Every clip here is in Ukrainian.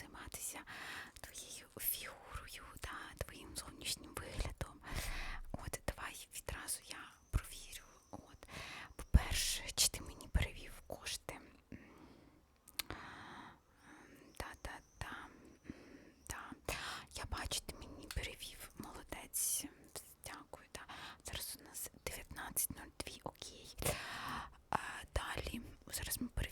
займатися твоєю фігурою та твоїм зовнішнім виглядом. От давай відразу я провірю. От, по-перше, чи ти мені перевів кошти? Та-та-та. Да. Я бачу, ти мені перевів. Молодець. Дякую. Да. Зараз у нас 19.02, окей. Далі. Зараз ми перевіримо.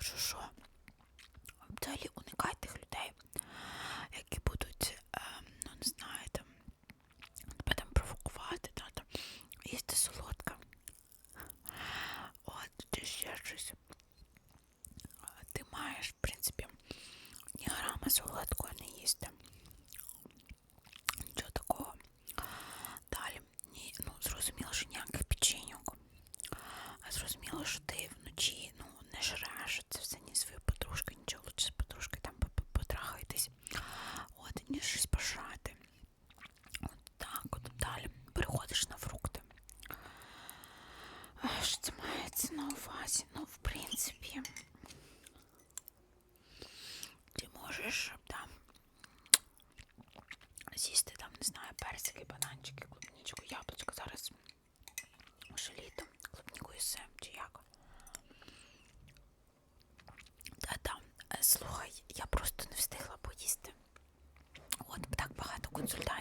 Якщо що, взагалі уникайте тих людей, які будуть, е, ну не знаю, там, тебе там провокувати, та, там, їсти солодка. От, ти ще щось. Ти маєш, в принципі, ні грама солодкого не їсти. мається на увазі, ну, в принципі, ти можеш там з'їсти там, не знаю, персики, бананчики, клубничку, яблучко. Зараз вже літо, клубніку і чи як. Та-та, е, слухай, я просто не встигла поїсти. От так багато консультантів.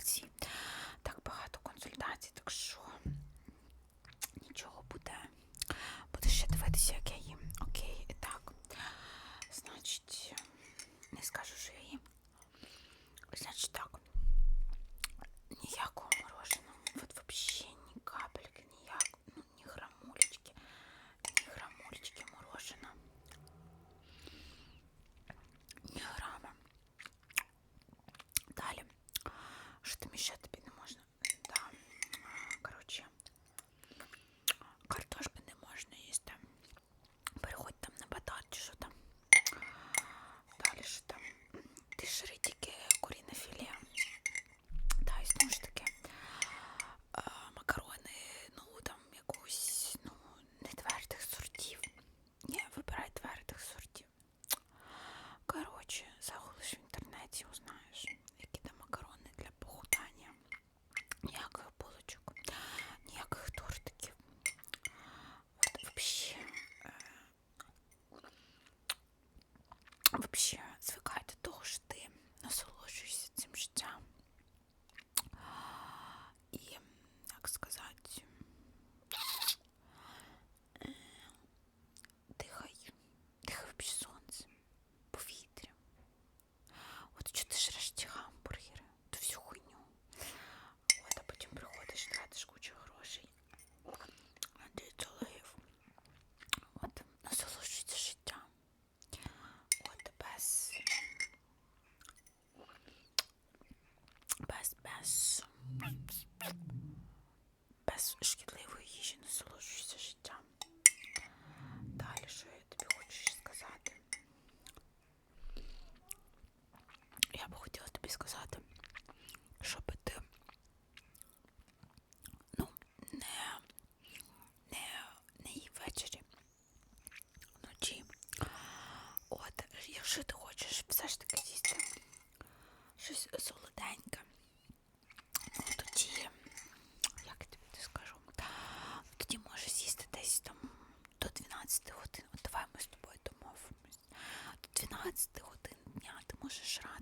12 годин дня ти можеш рано.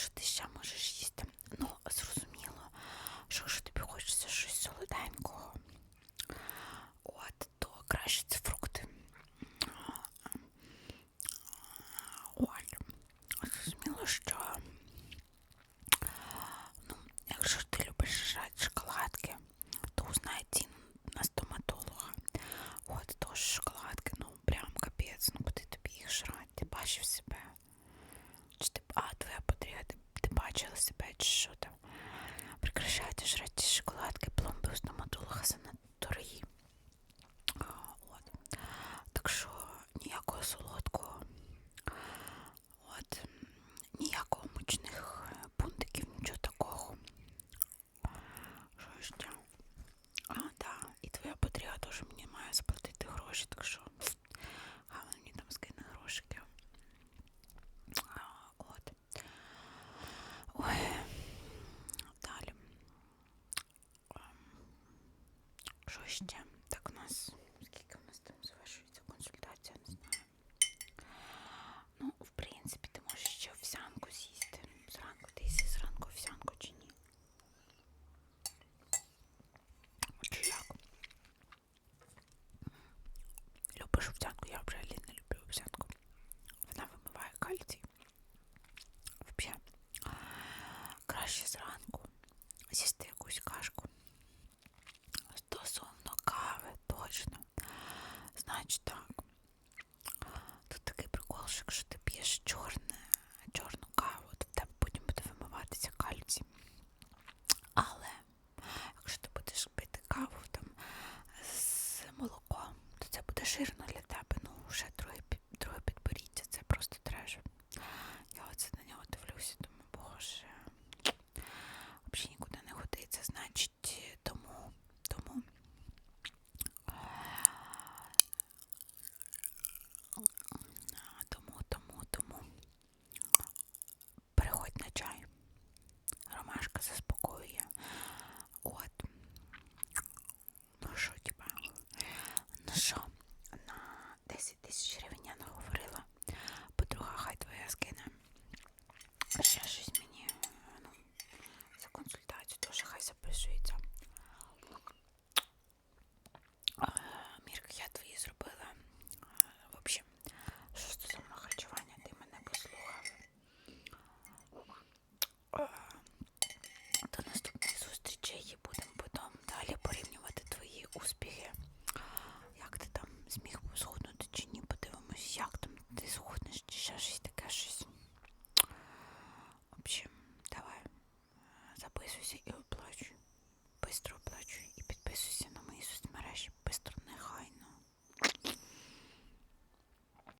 Що ти ще можеш їсти? Ну, зрозуміло, що якщо тобі хочеться щось солоденького, от, то краще це фрукти. От, зрозуміло, що ну, якщо ти любиш жрати шоколадки, то узнай ціну на стоматолога. От, тож шоколадки, ну прям капець, ну куди тобі їх жрати? Ти бачив себе? Чи ти, а, твоя подруга, ти, ти бачила себе, чи що там? Прекращайте жрати ці шоколадки, пломби у стоматолога санаторії. А, От. Так що ніякого солодкого. От. Ніякого мучних е, пунктиків, нічого такого. Що ще? А, да. І твоя подруга теж мені має заплатити гроші, так що а вона мені там скине грошики. А, От. Ой. Далі. Ем, Що?